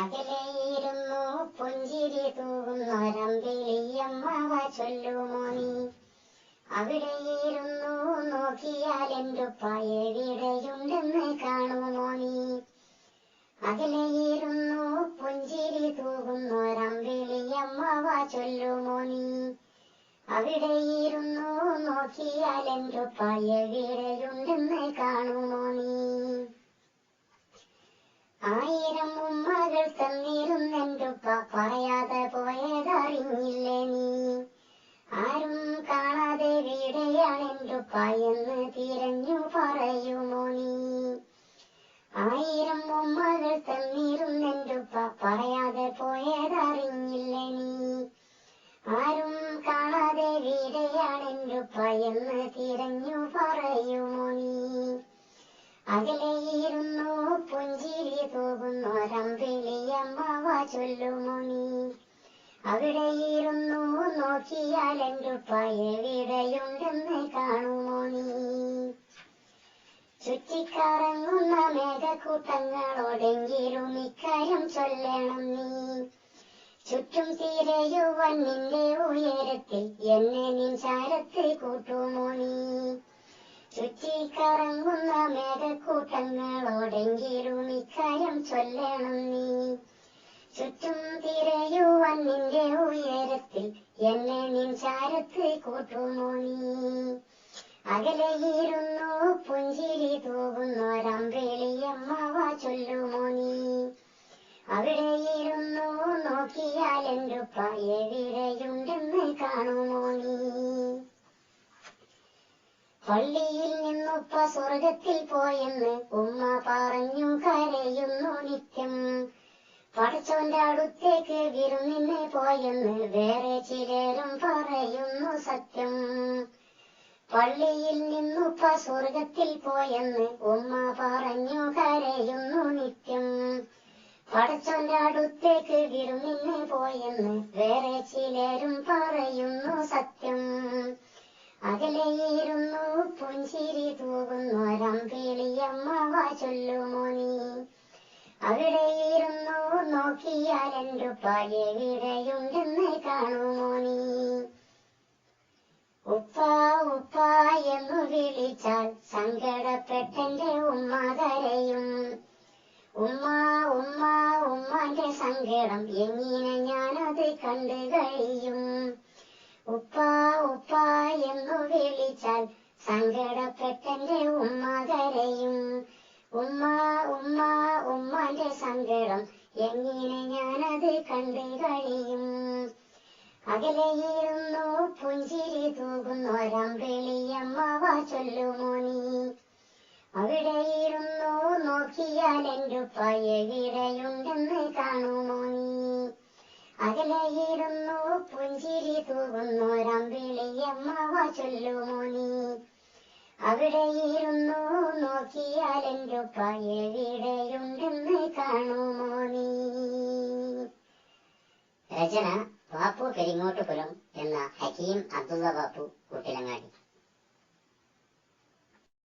അകലെയിരുന്നു പുഞ്ചിരി തൂകുന്നൊരമ്പിളിയമ്മവ ചൊല്ലുമോ നീ? അവിടെയിരുന്നു നോക്കിയാൽ എന്റുപ്പ എവിടെയുണ്ടെന്ന് കാണുമോ നീ? അകലെയിരുന്നു പുഞ്ചിരി തൂകുന്നൊരമ്പിളിയമ്മവ ചൊല്ലുമോ നീ? അവിടെയിരുന്നു നോക്കിയാൽ എന്റുപ്പ എവിടെയുണ്ടെന്ന് കാണുമോ നീ ആരും കാണാതെ വീടെയാണെന്റുപ്പ എന്ന് തിരഞ്ഞു പറയുമോ നീ? ആയിരം ഉമ്മകൾ തന്നിരുന്നെന്റുപ്പ പറയാതെ പോയതറിഞ്ഞില്ലേ നീ? ആരും കാണാതെ വീടെയാണെന്റുപ്പ എന്ന് തിരഞ്ഞു പറയുമോ നീ? അകലെയിരുന്നു പുഞ്ചിരി തൂകുന്നൊരമ്പിളിയമ്മവ ചൊല്ലുമോ നീ? അവിടെയിരുന്നു നോക്കിയാൽ എവിടെയുണ്ടെന്ന് കാണുമോ നീ? ചുറ്റിക്കറങ്ങുന്ന മേഘക്കൂട്ടങ്ങളോടെങ്കിലും ഇക്കാര്യം ചൊല്ലണം നീ. ചുറ്റും തീരയുവൻ നിന്റെ ഉയരത്തിൽ എന്നെ നിൻ ചാരത്തിൽ കൂട്ടുമോ നീ? ചുറ്റിക്കറങ്ങുന്ന മേഘക്കൂട്ടങ്ങളോടെങ്കിലും ഇക്കാര്യം ചൊല്ലണം നീ. ചുറ്റും തിരയുവാൻ നിന്റെ ഉയരത്തിൽ എന്നെ നിൻ ചാരത്ത് കൂട്ടുമോ നീ. അകലെയിരുന്നു പുഞ്ചിരി തൂകുന്നൊരമ്പിളിയമ്മവ ചൊല്ലുമോ നീ. അവിടെയിരുന്നു നോക്കിയാൽ എന്റുപ്പ എവിടെയുണ്ടെന്ന് കാണുമോ നീ. പള്ളിയിൽ നിന്നുപ്പ സ്വർഗത്തിൽ പോയെന്ന് ഉമ്മ പറഞ്ഞു കരയുന്നു നിത്യം. പടച്ചോന്റെ അടുത്തേക്ക് വിരുന്നിന് പോയെന്ന് വേറെ ചിലരും പറയുന്നു സത്യം. പള്ളിയിൽ നിന്നുപ്പ സ്വർഗത്തിൽ പോയെന്ന് ഉമ്മ പറഞ്ഞു കരയുന്നു നിത്യം. പടച്ചോന്റെ അടുത്തേക്ക് വിരുന്നിന് പോയെന്ന് വേറെ ചിലരും പറയുന്നു സത്യം. അകലെയിരുന്നു പുഞ്ചിരി തൂകുന്നൊരമ്പിളിയമ്മവ ചൊല്ലുമോ നീ? അവിടെയിരുന്നു നോക്കിയാൽ എന്റുപ്പ എവിടെയുണ്ടെന്ന് കാണുമോ നീ? ഉപ്പ ഉപ്പ എന്നു വിളിച്ചാൽ സങ്കടപ്പെട്ടെന്റെ ഉമ്മ കരയും. ഉമ്മ ഉമ്മ ഉമ്മാന്റെ സങ്കടം എങ്ങനെ ഞാനത് കണ്ടു കഴിയും? ഉപ്പ ഉപ്പ എന്നു വിളിച്ചാൽ സങ്കടപ്പെട്ടെന്റെ ഉമ്മ കരയും. ഉമ്മ ഉമ്മ സങ്കടം എങ്ങനെ ഞാനത് കണ്ടു കഴിയും? അകലെയിരുന്നു പുഞ്ചിരി തൂകുന്നൊരമ്പിളിയമ്മവ ചൊല്ലുമോ നീ അവിടെയിരുന്നു നോക്കിയാൽ എന്റുപ്പ എവിടെയുണ്ടെന്ന് കാണുമോ നീ അകലെയിരുന്നു പുഞ്ചിരി തൂകുന്നൊരമ്പിളിയമ്മവ ചൊല്ലുമോ നീ അവിടെയിരുന്നു നോക്കിയാൽ എന്റുപ്പ എവിടെയുണ്ടെന്ന് കാണുമോ നീ? രചന ബാപ്പു പെരിങ്ങോട്ടുപുരം എന്ന ഹക്കീം അബ്ദുള്ള ബാപ്പു കൂട്ടിലങ്ങാടി.